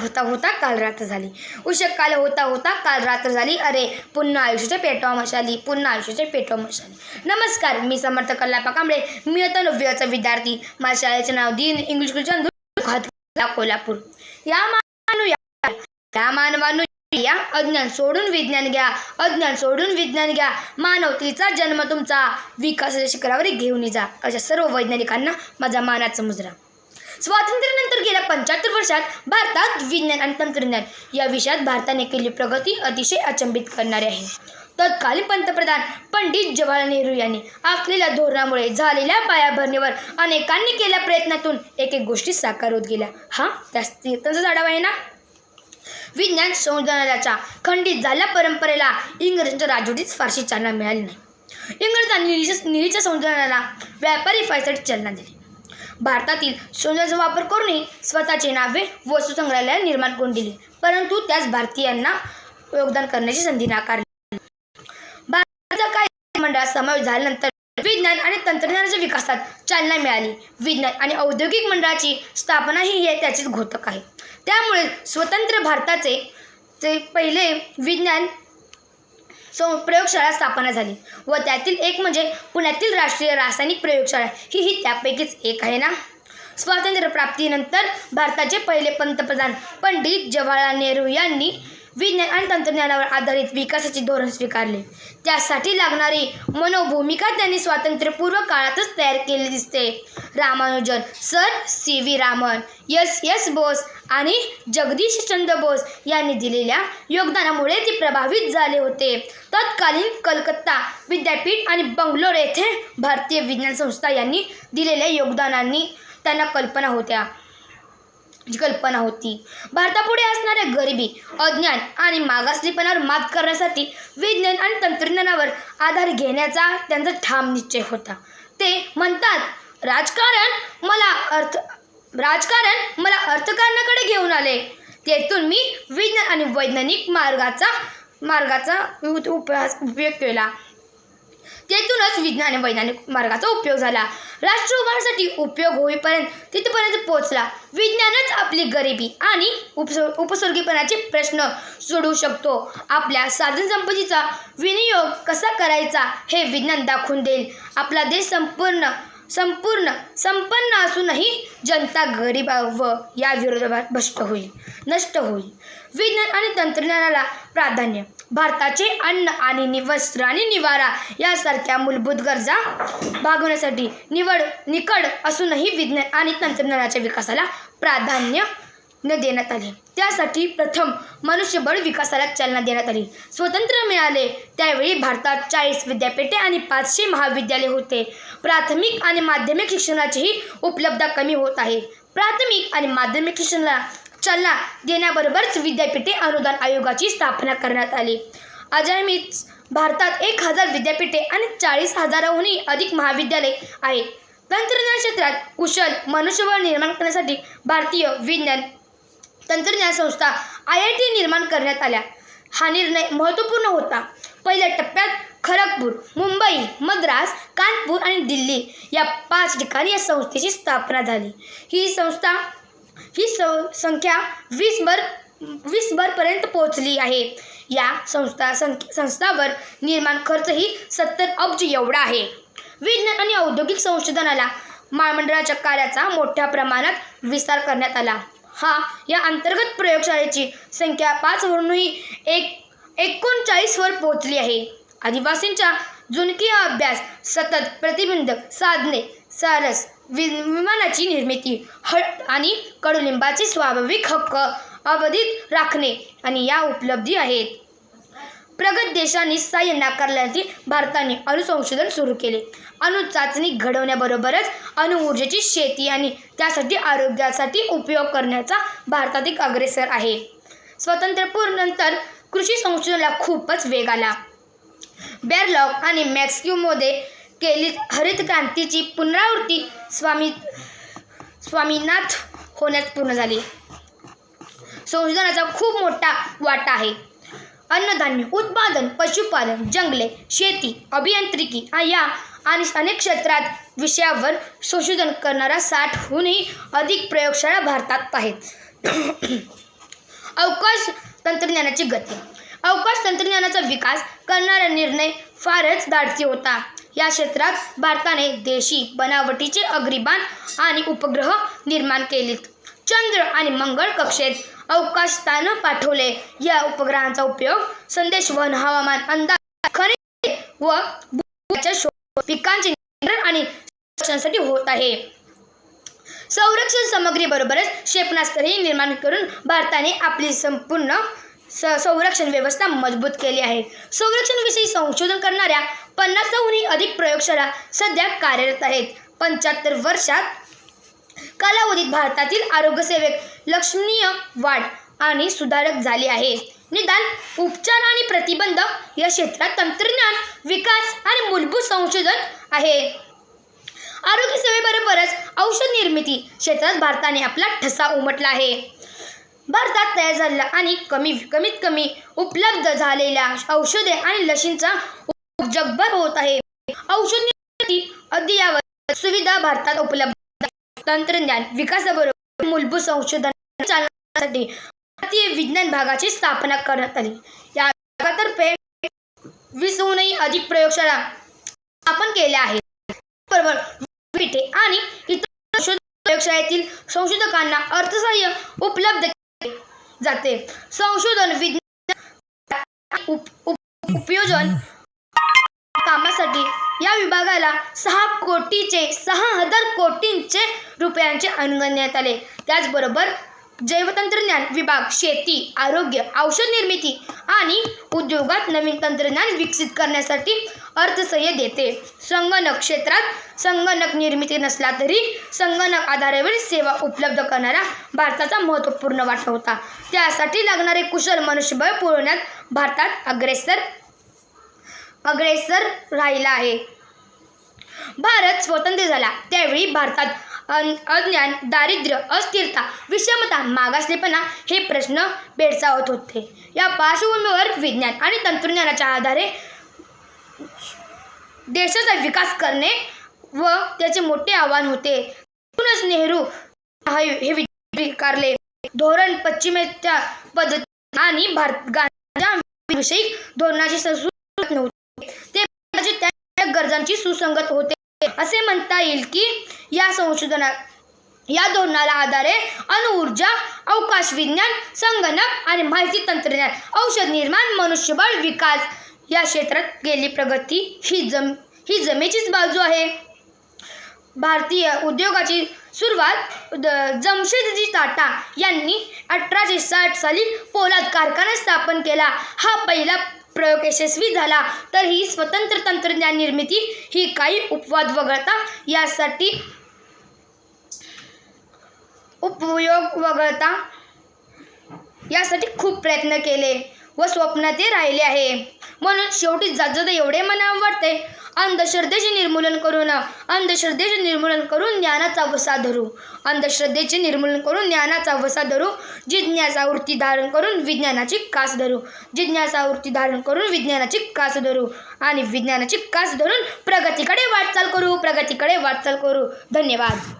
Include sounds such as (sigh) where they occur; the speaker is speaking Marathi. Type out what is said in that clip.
होता होता काल रात्र झाली. उषक काल होता होता काल रात्र झाली. अरे पुन्हा आयुष्याच्या पेटवा मशाली पुन्हा आयुष्याच्या पेटवा मशाली. नमस्कार मी समर्थ कल्लापा कांबळे. मी आता नवव्याचा विद्यार्थी. माझ्या शाळेचे नाव दिन इंग्लिश कोल्हापूर. या मानू या. या मानवानू या. अज्ञान सोडून विज्ञान घ्या. अज्ञान सोडून विज्ञान घ्या. मानवतेचा जन्म तुमचा. विकासाच्या शिखरावर घेऊन जा. अशा सर्व वैज्ञानिकांना माझा मानाचा मुजरा. स्वातंत्र्यानंतर गेल्या पंच्याहत्तर वर्षात भारतात विज्ञान आणि तंत्रज्ञान या विषयात भारताने केली प्रगती अतिशय अचंबित करणारी आहे. तत्कालीन पंतप्रधान पंडित जवाहरलाल नेहरू यांनी आखलेल्या धोरणामुळे झालेल्या पायाभरणीवर अनेकांनी केल्या प्रयत्नातून एक एक गोष्टी साकार होत गेल्या. हा त्याच त्यांचा झाडावा आहे ना? विज्ञान संशोधनाच्या खंडित झाल्या परंपरेला इंग्रजांच्या राजवटीत फारशी चालना मिळाली नाही. इंग्रजांनी निधीच्या निधीच्या संशोधनाला व्यापारी फायसाठी चालना दिली. भारतातील संशोधनाचा वापर करूनही स्वतःचे नावे वस्तू संग्रहालय निर्माण करून दिली. परंतु त्यास भारतीयांना योगदान करण्याची संधी नाकारली. भारताचा काही मंडळात समावेश झाल्यानंतर विज्ञान आणि तंत्रज्ञानाच्या विकासात चालना मिळाली. विज्ञान आणि औद्योगिक मंडळाची स्थापना ही हे त्याचीच घोतक आहे. त्यामुळे स्वतंत्र भारताचे ते पहिले विज्ञान सं प्रयोगशाळा स्थापना झाली. व त्यातील एक म्हणजे पुण्यातील राष्ट्रीय रासायनिक प्रयोगशाळा. ही ही त्यापैकीच एक आहे ना? स्वातंत्र्य प्राप्तीनंतर भारताचे पहिले पंतप्रधान पंडित जवाहरलाल नेहरू यांनी विज्ञान आणि तंत्रज्ञानावर आधारित विकासाचे धोरण स्वीकारले. त्यासाठी लागणारी मनोभूमिका त्यांनी स्वातंत्र्यपूर्व काळातच तयार केली दिसते. Ramanujan sir C V Raman S S Bose आणि जगदीशचंद्र बोस यांनी दिलेल्या योगदानामुळे ते प्रभावित झाले होते. तत्कालीन कलकत्ता विद्यापीठ आणि बंगलोर येथे भारतीय विज्ञान संस्था यांनी दिलेल्या योगदानांनी त्यांना कल्पना होत्या. कल्पना होती. भारतापुढे असणाऱ्या गरिबी अज्ञान आणि मागासलीपणावर मात करण्यासाठी विज्ञान आणि तंत्रज्ञानावर आधार घेण्याचा त्यांचा ठाम निश्चय होता. ते म्हणतात राजकारण मला अर्थ राजकारण मला अर्थकारणाकडे घेऊन आले. तेथून मी विज्ञान आणि वैज्ञानिक मार्गाचा मार्गाचा उपयोग उपयोग केला. तेथूनच विज्ञान आणि वैज्ञानिक मार्गाचा उपयोग झाला. राष्ट्र उभारण्यासाठी उपयोग होईपर्यंत तिथपर्यंत पोहोचला. विज्ञानच आपली गरिबी आणि उपस उपसर्गीपणाचे प्रश्न सोडवू शकतो. आपल्या साधनसंपत्तीचा विनियोग कसा करायचा हे विज्ञान दाखवून देईल. आपला देश संपूर्ण संपूर्ण संपन्न असूनही जनता गरीब व या विरोधात भ्रष्ट होईल नष्ट होईल. विज्ञान आणि तंत्रज्ञानाला प्राधान्य भारताचे अन्न आणि निवस्त्र आणि निवारा यासारख्या मूलभूत गरजा भागवण्यासाठी निवड निकड असूनही विज्ञान आणि तंत्रज्ञानाच्या विकासाला प्राधान्य न देण्यात आले. त्यासाठी प्रथम मनुष्यबळ विकासाला चालना देण्यात आली. स्वतंत्र मिळाले त्यावेळी भारतात चाळीस विद्यापीठे आणि पाचशे महाविद्यालय होते. प्राथमिक आणि माध्यमिक शिक्षणाचीही उपलब्धता कमी होत आहे. प्राथमिक आणि माध्यमिक शिक्षणाला चालना देण्याबरोबरच विद्यापीठे अनुदान आयोगाची स्थापना करण्यात आली. अजमित भारतात एक हजार विद्यापीठे आणि चाळीस हजाराहूनही अधिक महाविद्यालय आहेत. तंत्रज्ञान क्षेत्रात कुशल मनुष्यबळ निर्माण करण्यासाठी भारतीय विज्ञान तंत्रज्ञान संस्था आय आय टी निर्माण करण्यात आल्या. हा निर्णय महत्त्वपूर्ण होता. पहिल्या टप्प्यात खरगपूर मुंबई मद्रास कानपूर आणि दिल्ली या पाच ठिकाणी या संस्थेची स्थापना झाली. ही संस्था ही सं संख्या वीसभर वीसभरपर्यंत पोहोचली आहे. या संस्था संख्या संस्थावर निर्माण खर्चही सत्तर अब्ज एवढा आहे. विज्ञान आणि औद्योगिक संशोधनाला महामंडळाच्या कार्याचा मोठ्या प्रमाणात विस्तार करण्यात आला. हा या अंतर्गत प्रयोगशाळेची संख्या पाचवरूनही एक एकोणचाळीसवर पोहोचली आहे. आदिवासींच्या जुनकीय अभ्यास सतत प्रतिबंधक साधने सारस वि विमानाची निर्मिती हळ आणि कडुलिंबाचे स्वाभाविक हक्क अबाधित राखणे आणि या उपलब्धी आहेत. प्रगत देशांनी सहाय्य नाकारल्याने भारताने अणुसंशोधन सुरू केले. अणु चाचणी घडवण्याबरोबरच अणुऊर्जेची शेती आणि त्यासाठी आरोग्यासाठी उपयोग करण्याचा भारतात एक अग्रेसर आहे. स्वातंत्र्यपूर्वनंतर कृषी संशोधनाला खूपच वेग आला. बॅरलॉग आणि मॅक्स्क्यूमध्ये केली हरित क्रांतीची पुनरावृत्ती स्वामी स्वामीनाथ होण्यास पूर्ण झाली. संशोधनाचा खूप मोठा वाटा आहे. अन्नधान्य उत्पादन पशुपालन जंगले शेती अभियांत्रिकी या आणि अनेक क्षेत्रात विषयावर संशोधन करणारा साठहूनही अधिक प्रयोगशाळा भारतात आहेत. (clears throat) अवकाश तंत्रज्ञानाची गती. अवकाश तंत्रज्ञानाचा विकास करणारा निर्णय फारच धाडसी होता. या क्षेत्रात भारताने देशी बनावटीचे अग्रिबाण आणि उपग्रह निर्माण केलेत. चंद्र आणि मंगळ कक्षेत अवकाशस्थानं पाठवले. या उपग्रहांचा उपयोग संदेशवहन हवामान अंदाज खनिजे व शोध पिकांचे नियंत्रण आणि संरक्षणासाठी होत आहे. संरक्षण सामग्रीबरोबरच क्षेपणास्त्रही निर्माण करून भारताने आपली संपूर्ण संरक्षण व्यवस्था मजबूत केली आहे. संरक्षणविषयी संशोधन करणाऱ्या पन्नासहूनही अधिक प्रयोगशाळा सध्या कार्यरत आहेत. पंच्याहत्तर वर्षात कालावधीत भारतातील आरोग्यसेवेत लक्षणीय वाढ आणि सुधारक झाली आहे. निदान उपचार आणि प्रतिबंध या क्षेत्रात तंत्रज्ञान विकास आणि मूलभूत संशोधन आहे. आरोग्य सेवेबरोबरच औषध निर्मिती क्षेत्रात भारताने आपला ठसा उमटला आहे. भारतात तयार झालेल्या आणि कमी कमीत कमी उपलब्ध झालेल्या औषधे आणि लशींचा उपयोग जगभर होत आहे. औषध निर्मिती अद्ययावत सुविधा भारतात उपलब्ध तंत्रज्ञान विकासाबरोबर मूलभूत संशोधन चालण्यासाठी भारतीय विज्ञान भागाची स्थापना करण्यात आली. या विभागातर्फे वीसहूनही अधिक प्रयोगशाळा स्थापन केल्या आहेत. बरोबर. विद्यापीठे आणि इतर प्रयोगशाळेतील संशोधकांना अर्थसहाय्य उपलब्ध केले जाते. संशोधन विज्ञान उप, उप, उपयोजन कामासाठी या विभागाला सहा कोटीचे सहा हजार कोटींचे रुपयांचे अनुदान देण्यात आले. त्याचबरोबर जैवतंत्रज्ञान विभाग शेती आरोग्य औषध निर्मिती आणि उद्योगात नवीन तंत्रज्ञान विकसित करण्यासाठी अर्थसहाय्य देते. संगणक क्षेत्रात संगणक निर्मिती नसला तरी संगणक आधारावर सेवा उपलब्ध करणारा भारताचा महत्त्वपूर्ण वाटा होता. त्यासाठी लागणारे कुशल मनुष्यबळ पुरवण्यात भारतात अग्रेसर अग्रेसर राहिला आहे. भारत स्वतंत्र झाला. त्यावेळी भारतात अन अज्ञान दारिद्र्य अस्थिरता विषमता मागासलेपणा हे प्रश्न भेडसावत होते. या पार्श्वभूमीवर विज्ञान आणि तंत्रज्ञानाच्या आधारे देशाचा विकास करणे व त्याचे मोठे आव्हान होते. म्हणूनच नेहरू हे स्वीकारले. धोरण पश्चिमेच्या पद्धती आणि भारत गांधी धोरणाची संस्कृत नव्हती ते त्या गरजांची सुसंगत होते. असे म्हणता येईल की या संशोधनात या धोरणाला आधारे अणुऊर्जा अवकाश विज्ञान संगणक आणि माहिती तंत्रज्ञान औषध निर्माण मनुष्यबळ विकास या क्षेत्रात गेली प्रगती ही जम ही जमेचीच बाजू आहे. भारतीय उद्योगाची सुरुवात जमशेदजी टाटा यांनी अठराशे साठ साली पोलाद कारखाना स्थापन केला. हा पहिला प्रयोग यशस्वी झाला तर ही स्वतंत्र तंत्रज्ञान निर्मिती ही काही उपवाद वगळता यासाठी उपयोग वगळता यासाठी खूप प्रयत्न केले. व स्वप्नातही ते राहिले आहे. म्हणून शेवटी जात एवढे मनावर वाटते अंधश्रद्धेचे निर्मूलन करून अंधश्रद्धेचे निर्मूलन करून ज्ञानाचा वसा धरू. अंधश्रद्धेचे निर्मूलन करून ज्ञानाचा वसा धरू जिज्ञासा वृत्ती धारण करून विज्ञानाची कास धरू. जिज्ञासा वृत्ती धारण करून विज्ञानाची कास धरू आणि विज्ञानाची कास धरून प्रगतीकडे वाटचाल करू प्रगतीकडे वाटचाल करू. धन्यवाद.